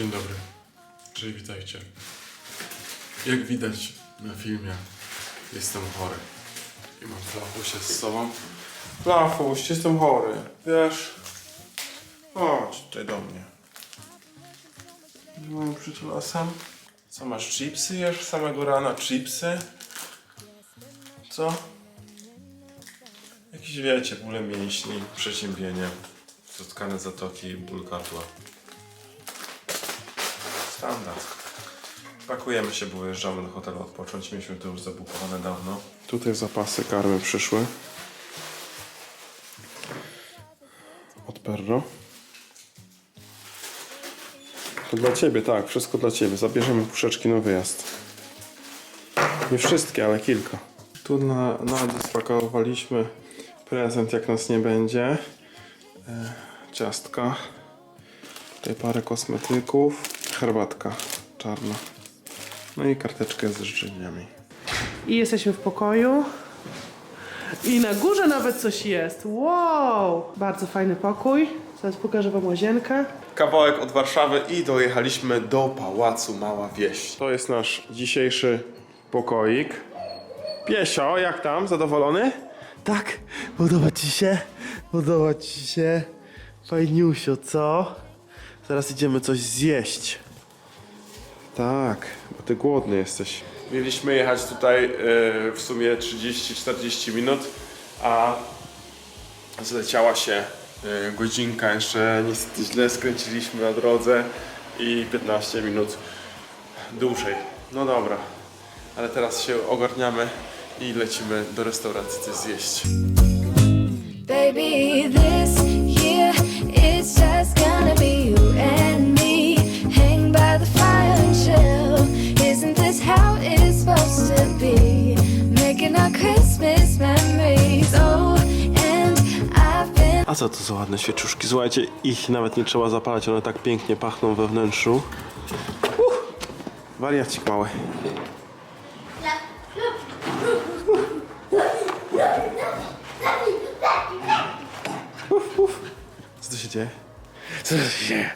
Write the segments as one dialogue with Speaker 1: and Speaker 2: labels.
Speaker 1: Dzień dobry. Czyli witajcie. Jak widać na filmie, jestem chory. I mam flafusie z sobą. Flafuś, jestem chory. Wiesz? Chodź tutaj do mnie. Moim przytulasem. Co masz, chipsy jesz samego rana? Chipsy? Co? Jakieś wiecie, bóle mięśni, przeziębienie, zatkane zatoki ból gardła. Standard. Pakujemy się, bo wyjeżdżamy do hotelu odpocząć. Mieliśmy to już zabukowane dawno. Tutaj zapasy karmy przyszły. Od Perro. To dla Ciebie, tak, wszystko dla Ciebie. Zabierzemy puszeczki na wyjazd. Nie wszystkie, ale kilka. Tu na, na Adi spakowaliśmy prezent, jak nas nie będzie. E, ciastka. Tutaj parę kosmetyków. Herbatka czarna. No i karteczkę z życzeniami.
Speaker 2: I jesteśmy w pokoju. I na górze nawet coś jest. Wow! Bardzo fajny pokój. Zaraz pokażę wam łazienkę.
Speaker 1: Kawałek od Warszawy i dojechaliśmy do Pałacu Mała Wieś. To jest nasz dzisiejszy pokoik. Piesio, jak tam? Zadowolony?
Speaker 3: Tak? Podoba ci się? Podoba ci się? Fajniusio, co? Zaraz idziemy coś zjeść.
Speaker 1: Tak, bo ty głodny jesteś. Mieliśmy jechać tutaj e, w sumie 30-40 minut, a zleciała się e, godzinka, jeszcze niestety źle skręciliśmy na drodze i 15 minut dłużej. No dobra, ale teraz się ogarniamy i lecimy do restauracji coś zjeść.
Speaker 4: Baby, this year it's just gonna be I've been.
Speaker 3: A co to za ładne świeczuszki? Słuchajcie, ich nawet nie trzeba zapalać, one tak pięknie pachną we wnętrzu. Uh, wariacik mały. Uf, uf. Co tu się dzieje? Co tu się dzieje?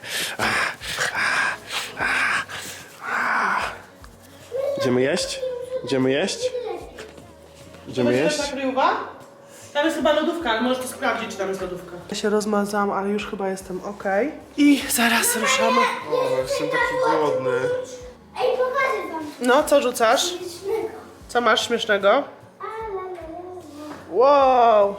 Speaker 3: Idziemy jeść? Idziemy jeść? Idziemy jeść?
Speaker 2: Tam jest chyba lodówka, ale możesz to sprawdzić, czy tam jest lodówka. Ja się rozmazałam, ale już chyba jestem ok. I zaraz ruszamy.
Speaker 1: O, jestem taki głodny.
Speaker 4: Ej, pokażę wam.
Speaker 2: No, co rzucasz?
Speaker 4: Śmiesznego.
Speaker 2: Co masz śmiesznego?
Speaker 4: A.
Speaker 2: Wow!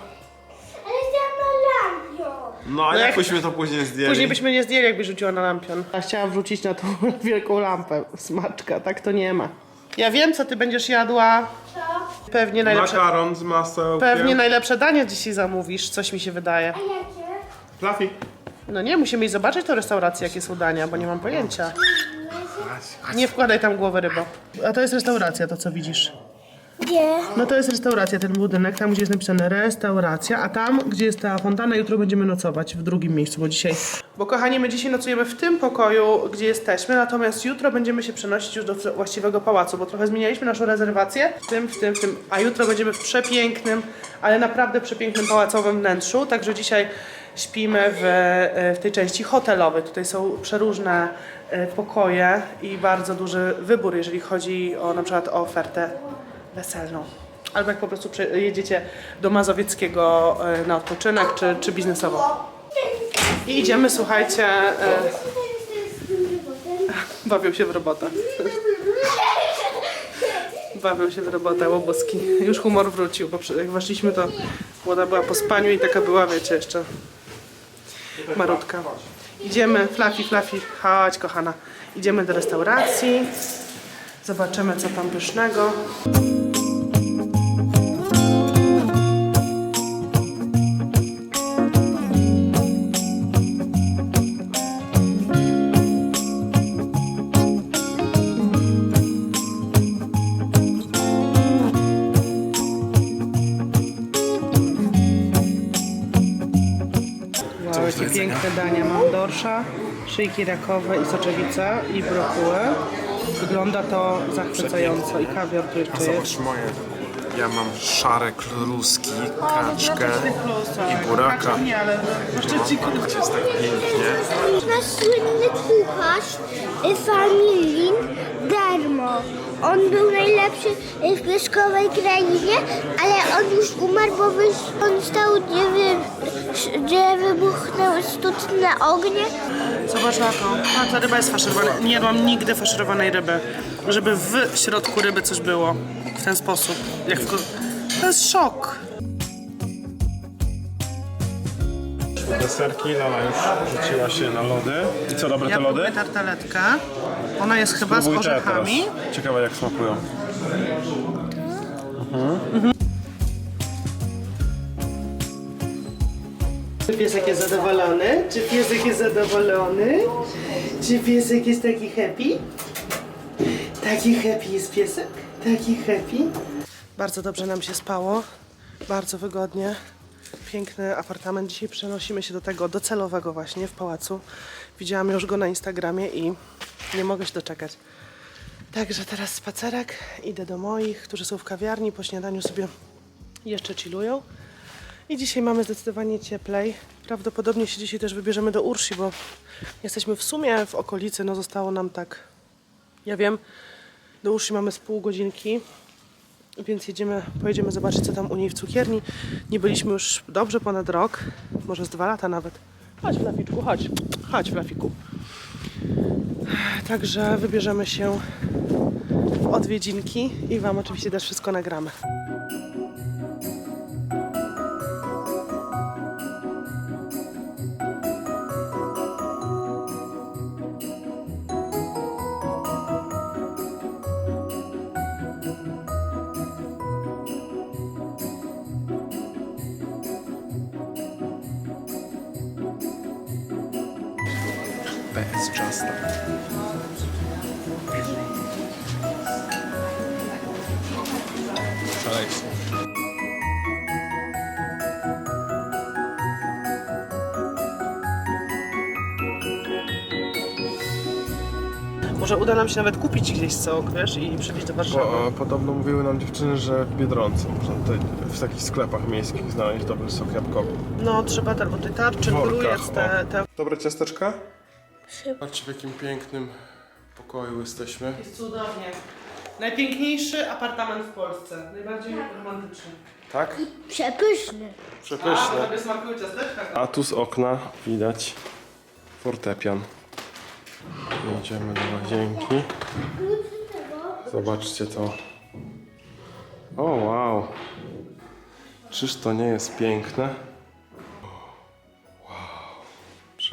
Speaker 4: Ale chciałam na lampion.
Speaker 1: No, a
Speaker 2: No jak-
Speaker 1: jakbyśmy to później zdjęli?
Speaker 2: Później byśmy nie zdjęli, jakby rzuciła na lampion. Ja chciałam wrzucić na tą wielką lampę. Smaczka, tak to nie ma. Ja wiem, co ty będziesz jadła.
Speaker 4: Co?
Speaker 2: Pewnie najlepsze,
Speaker 1: Makaron z masełkiem.
Speaker 2: pewnie najlepsze danie dzisiaj zamówisz, coś mi się wydaje.
Speaker 4: A jakie?
Speaker 1: Fluffy.
Speaker 2: No nie, musimy iść zobaczyć tę restaurację, jakie są dania, bo nie mam pojęcia. Nie wkładaj tam głowy rybo. A to jest restauracja, to co widzisz.
Speaker 4: Gdzie?
Speaker 2: No to jest restauracja, ten budynek, tam gdzie jest napisane restauracja, a tam, gdzie jest ta fontana, jutro będziemy nocować w drugim miejscu, bo dzisiaj... Bo kochani, my dzisiaj nocujemy w tym pokoju, gdzie jesteśmy, natomiast jutro będziemy się przenosić już do właściwego pałacu, bo trochę zmienialiśmy naszą rezerwację, w tym, w tym, w tym, a jutro będziemy w przepięknym, ale naprawdę przepięknym pałacowym wnętrzu, także dzisiaj śpimy w, w tej części hotelowej. Tutaj są przeróżne e, pokoje i bardzo duży wybór, jeżeli chodzi o na przykład o ofertę weselną. Albo jak po prostu jedziecie do Mazowieckiego e, na odpoczynek, czy, czy biznesowo. I idziemy, słuchajcie, e, bawią się w robotę. Bawią się w robotę, łobuski. Już humor wrócił, bo jak weszliśmy, to młoda była po spaniu i taka była, wiecie, jeszcze marutka. Idziemy, flafi, flafi, chodź kochana. Idziemy do restauracji, zobaczymy co tam pysznego. Dorsza, szyjki rakowe i soczewice i brokuły. Wygląda to zachwycająco i kawior tu jeszcze jest.
Speaker 1: moje. Ja mam szare kluski, kaczkę i buraka.
Speaker 2: Nie, ale jeszcze ci
Speaker 1: Jest tak pięknie.
Speaker 3: Nasz słynny kucharz y, familii Darmo. On był najlepszy w pieskowej krainie, ale on już umarł, bo on stał, gdzie, wy, gdzie wybuchnęły studne ognie.
Speaker 2: Zobacz na to. A ta ryba jest faszerowana. Nie jadłam nigdy faszerowanej ryby. Żeby w środku ryby coś było. W ten sposób. Jak w... To jest szok.
Speaker 1: Deserki, Lala już rzuciła się na lody. I co, dobre
Speaker 2: Ja
Speaker 1: te lody?
Speaker 2: próbuję tartaletkę. Ona jest chyba z
Speaker 1: Spróbuj te
Speaker 2: orzechami.
Speaker 1: teraz. Ciekawe jak smakują.
Speaker 2: Czy piesek jest zadowolony? Czy piesek jest zadowolony? Czy piesek jest taki happy? Taki happy jest piesek? Taki happy? Bardzo dobrze nam się spało. Bardzo wygodnie. Piękny apartament. Dzisiaj przenosimy się do tego docelowego właśnie w pałacu. Widziałam już go na Instagramie i nie mogę się doczekać. Także teraz spacerek. Idę do moich, którzy są w kawiarni. Po śniadaniu sobie jeszcze chillują. I dzisiaj mamy zdecydowanie cieplej. Prawdopodobnie się dzisiaj też wybierzemy do Ursi, bo jesteśmy w sumie w okolicy, no zostało nam tak, ja wiem, do Ursi mamy z pół godzinki, więc jedziemy, pojedziemy zobaczyć co tam u niej w cukierni. Nie byliśmy już dobrze ponad rok, może z dwa lata nawet. Chodź Flaficzku, chodź, chodź Flafiku. Także wybierzemy się w odwiedzinki i Wam oczywiście też wszystko nagramy.
Speaker 1: Bez Justa. Szaleństwo.
Speaker 2: Może uda nam się nawet kupić gdzieś sok, wiesz, i przywieźć do Warszawy.
Speaker 1: Bo, e, podobno mówiły nam dziewczyny, że w Biedronce można tutaj w takich sklepach miejskich znaleźć dobry sok jabłkowy.
Speaker 2: No, trzeba albo tej tarczy,
Speaker 1: W
Speaker 2: guru
Speaker 1: workach,
Speaker 2: jest te, te...
Speaker 1: Dobre ciasteczka? Patrzcie w jakim pięknym pokoju jesteśmy.
Speaker 2: Jest cudownie. Najpiękniejszy apartament w Polsce. Najbardziej romantyczny.
Speaker 1: Tak?
Speaker 3: Przepyszny.
Speaker 2: A,
Speaker 1: Przepyszne.
Speaker 2: tobie smakują ciasteczka.
Speaker 1: A tu z okna widać fortepian. Jedziemy do łazienki. Zobaczcie to. O wow. Czyż to nie jest piękne?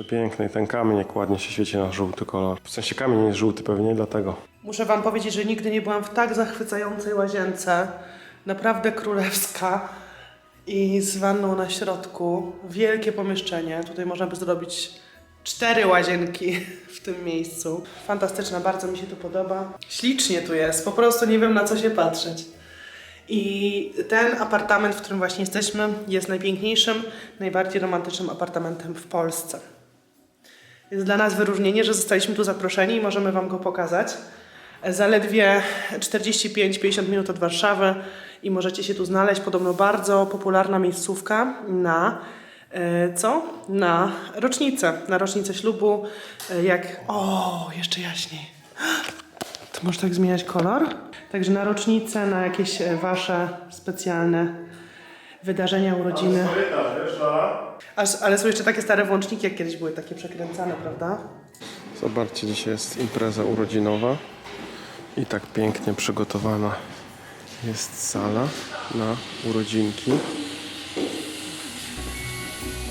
Speaker 1: Przepiękne. I ten kamień jak ładnie się świeci na żółty kolor. W sensie kamień jest żółty pewnie dlatego.
Speaker 2: Muszę wam powiedzieć, że nigdy nie byłam w tak zachwycającej łazience. Naprawdę królewska. I z wanną na środku. Wielkie pomieszczenie. Tutaj można by zrobić cztery łazienki w tym miejscu. Fantastyczna, bardzo mi się tu podoba. Ślicznie tu jest, po prostu nie wiem na co się patrzeć. I ten apartament, w którym właśnie jesteśmy, jest najpiękniejszym, najbardziej romantycznym apartamentem w Polsce. Jest dla nas wyróżnienie, że zostaliśmy tu zaproszeni i możemy Wam go pokazać. Zaledwie 45-50 minut od Warszawy i możecie się tu znaleźć. Podobno bardzo popularna miejscówka na e, co? Na rocznicę, na rocznicę ślubu. E, jak. O, jeszcze jaśniej. To może tak zmieniać kolor? Także na rocznicę, na jakieś e, Wasze specjalne wydarzenia, urodziny. Aż, ale są jeszcze takie stare włączniki, jak kiedyś były takie przekręcane, prawda?
Speaker 1: Zobaczcie, dzisiaj jest impreza urodzinowa i tak pięknie przygotowana jest sala na urodzinki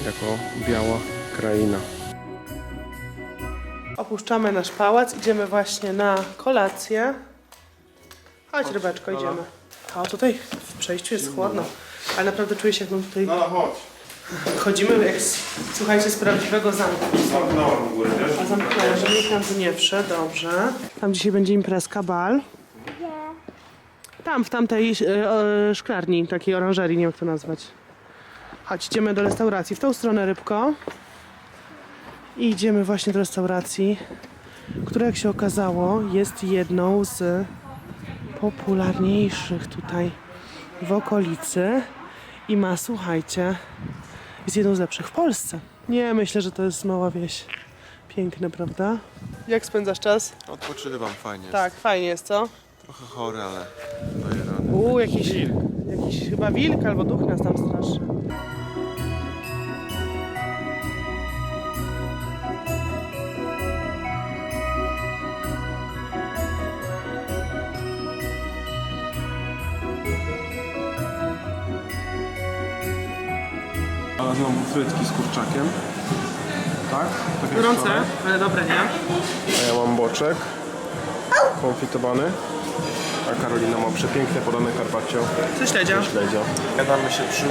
Speaker 1: jako biała kraina.
Speaker 2: Opuszczamy nasz pałac, idziemy właśnie na kolację. Chodź, rybeczko, idziemy. O, tutaj w przejściu jest chłodno, ale naprawdę czuję się, jakbym tutaj...
Speaker 1: No chodź.
Speaker 2: Chodzimy, jak, z, słuchajcie, z prawdziwego zamku.
Speaker 1: Zamknąłem w górę, wiesz?
Speaker 2: A zamknąłem, żeby nikt nam tu nie wszedł, dobrze. Tam dzisiaj będzie imprezka, bal. Tam, w tamtej e, e, szklarni, takiej oranżerii, nie wiem jak to nazwać. Chodź, idziemy do restauracji. W tą stronę rybko. I idziemy właśnie do restauracji, która jak się okazało jest jedną z popularniejszych tutaj w okolicy i ma, słuchajcie, jest jedną z lepszych w Polsce. Nie, myślę, że to jest mała wieś. Piękne, prawda? Jak spędzasz czas?
Speaker 5: Odpoczywam fajnie.
Speaker 2: Tak, fajnie jest, co?
Speaker 5: Trochę chory, ale daję radę.
Speaker 2: Uuu, jakiś, jakiś chyba wilk albo duch nas tam straszy.
Speaker 1: Znowu frytki z kurczakiem. Tak? tak
Speaker 2: Gorące, ale dobre, nie?
Speaker 1: A ja mam boczek konfitowany. A Karolina ma przepiękne podane carpaccio
Speaker 2: Co śledzia?
Speaker 1: śledzia. Jadamy się przy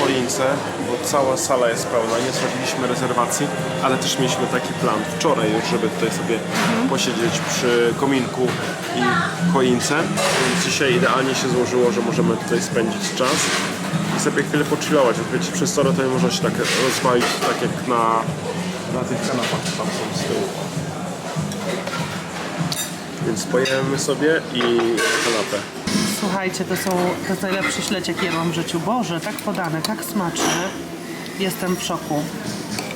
Speaker 1: choince, bo cała sala jest pełna. Nie zrobiliśmy rezerwacji, ale też mieliśmy taki plan wczoraj już, żeby tutaj sobie posiedzieć przy kominku i choince. Więc dzisiaj idealnie się złożyło, że możemy tutaj spędzić czas i sobie chwilę pochillować. Wiecie, przez stole to nie można się tak rozwalić, tak jak na, na tych kanapach, tam są z tyłu. Więc pojemy sobie i kanapę.
Speaker 2: Słuchajcie, to są to jest najlepszy śledź, jaki ja mam w życiu. Boże, tak podane, tak smaczne. Jestem w szoku.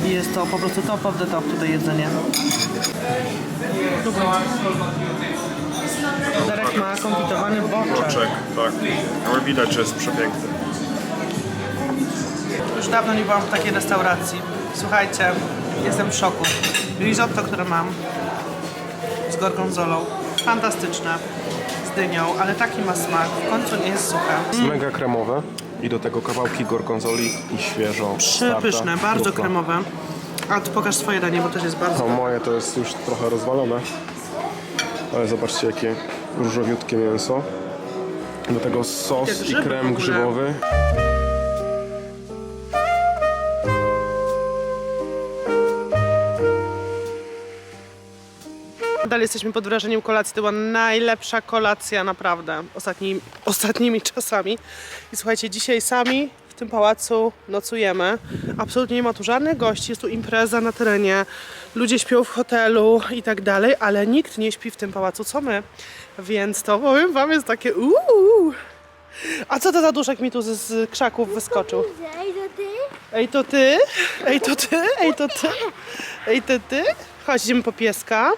Speaker 2: I Jest to po prostu top of the top tutaj jedzenie. Darek ma konfitowany boczek.
Speaker 1: Boczek, tak. Ale widać, że jest przepiękny.
Speaker 2: Już dawno nie byłam w takiej restauracji. Słuchajcie, jestem w szoku. Risotto, które mam z gorgonzolą, fantastyczne. Z dynią, ale taki ma smak. W końcu nie jest suche.
Speaker 1: Jest mega kremowe i do tego kawałki gorgonzoli i świeżo
Speaker 2: Przepyszne, bardzo kremowe. A tu pokaż swoje danie, bo też jest bardzo...
Speaker 1: A moje to jest już trochę rozwalone. Ale zobaczcie jakie różowiutkie mięso. Do tego sos i
Speaker 2: w
Speaker 1: krem grzybowy.
Speaker 2: Dalej jesteśmy pod wrażeniem kolacji. To była najlepsza kolacja, naprawdę, ostatni, ostatnimi czasami. I słuchajcie, dzisiaj sami w tym pałacu nocujemy. Absolutnie nie ma tu żadnych gości, jest tu impreza na terenie. Ludzie śpią w hotelu i tak dalej, ale nikt nie śpi w tym pałacu, co my. Więc to powiem wam jest takie uuu. A co to za duszek mi tu z, z krzaków wyskoczył?
Speaker 3: Ej, to ty?
Speaker 2: Ej, to ty? Ej, to ty? Ej, to ty? Ej, to ty? Chodź, idziemy po pieska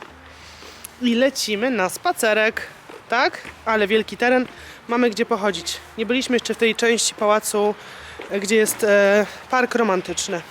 Speaker 2: i lecimy na spacerek. Tak? Ale wielki teren. Mamy gdzie pochodzić. Nie byliśmy jeszcze w tej części pałacu, gdzie jest e, park romantyczny.